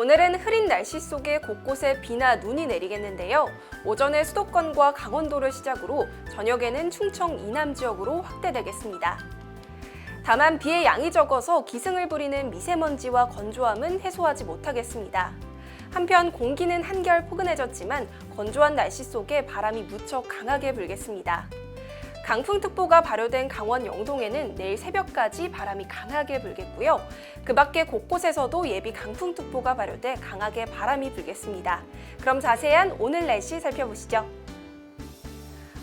오늘은 흐린 날씨 속에 곳곳에 비나 눈이 내리겠는데요. 오전에 수도권과 강원도를 시작으로 저녁에는 충청 이남 지역으로 확대되겠습니다. 다만 비의 양이 적어서 기승을 부리는 미세먼지와 건조함은 해소하지 못하겠습니다. 한편 공기는 한결 포근해졌지만 건조한 날씨 속에 바람이 무척 강하게 불겠습니다. 강풍특보가 발효된 강원 영동에는 내일 새벽까지 바람이 강하게 불겠고요. 그 밖에 곳곳에서도 예비 강풍특보가 발효돼 강하게 바람이 불겠습니다. 그럼 자세한 오늘 날씨 살펴보시죠.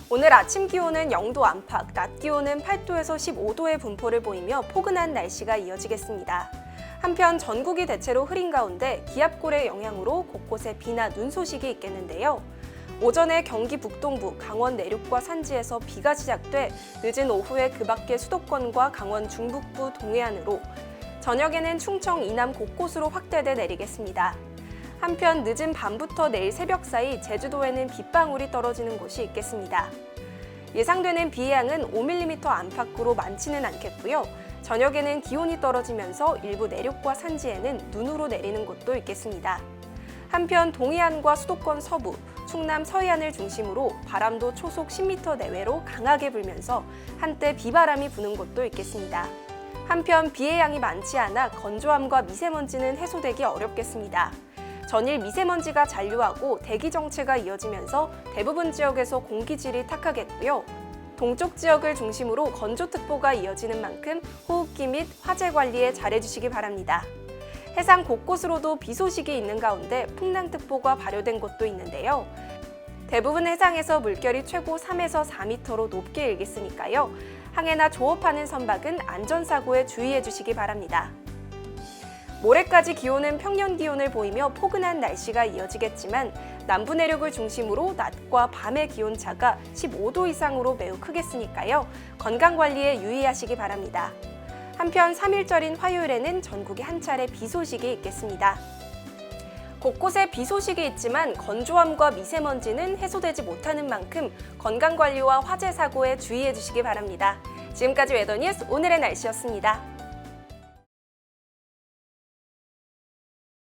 오늘 아침 기온은 0도 안팎, 낮 기온은 8도에서 15도의 분포를 보이며 포근한 날씨가 이어지겠습니다. 한편 전국이 대체로 흐린 가운데 기압골의 영향으로 곳곳에 비나 눈 소식이 있겠는데요. 오전에 경기 북동부, 강원 내륙과 산지에서 비가 시작돼 늦은 오후에 그 밖의 수도권과 강원 중북부 동해안으로 저녁에는 충청 이남 곳곳으로 확대돼 내리겠습니다. 한편 늦은 밤부터 내일 새벽 사이 제주도에는 빗방울이 떨어지는 곳이 있겠습니다. 예상되는 비의 양은 5mm 안팎으로 많지는 않겠고요. 저녁에는 기온이 떨어지면서 일부 내륙과 산지에는 눈으로 내리는 곳도 있겠습니다. 한편 동해안과 수도권 서부, 충남 서해안을 중심으로 바람도 초속 10m 내외로 강하게 불면서 한때 비바람이 부는 곳도 있겠습니다. 한편 비의 양이 많지 않아 건조함과 미세먼지는 해소되기 어렵겠습니다. 전일 미세먼지가 잔류하고 대기 정체가 이어지면서 대부분 지역에서 공기질이 탁하겠고요. 동쪽 지역을 중심으로 건조특보가 이어지는 만큼 호흡기 및 화재 관리에 잘해주시기 바랍니다. 해상 곳곳으로도 비 소식이 있는 가운데 풍랑특보가 발효된 곳도 있는데요. 대부분 해상에서 물결이 최고 3에서 4m로 높게 일겠으니까요. 항해나 조업하는 선박은 안전사고에 주의해 주시기 바랍니다. 모레까지 기온은 평년 기온을 보이며 포근한 날씨가 이어지겠지만 남부 내륙을 중심으로 낮과 밤의 기온 차가 15도 이상으로 매우 크겠으니까요. 건강 관리에 유의하시기 바랍니다. 한편 3일절인 화요일에는 전국에 한 차례 비 소식이 있겠습니다. 곳곳에 비 소식이 있지만 건조함과 미세먼지는 해소되지 못하는 만큼 건강 관리와 화재 사고에 주의해 주시기 바랍니다. 지금까지 웨더뉴스 오늘의 날씨였습니다.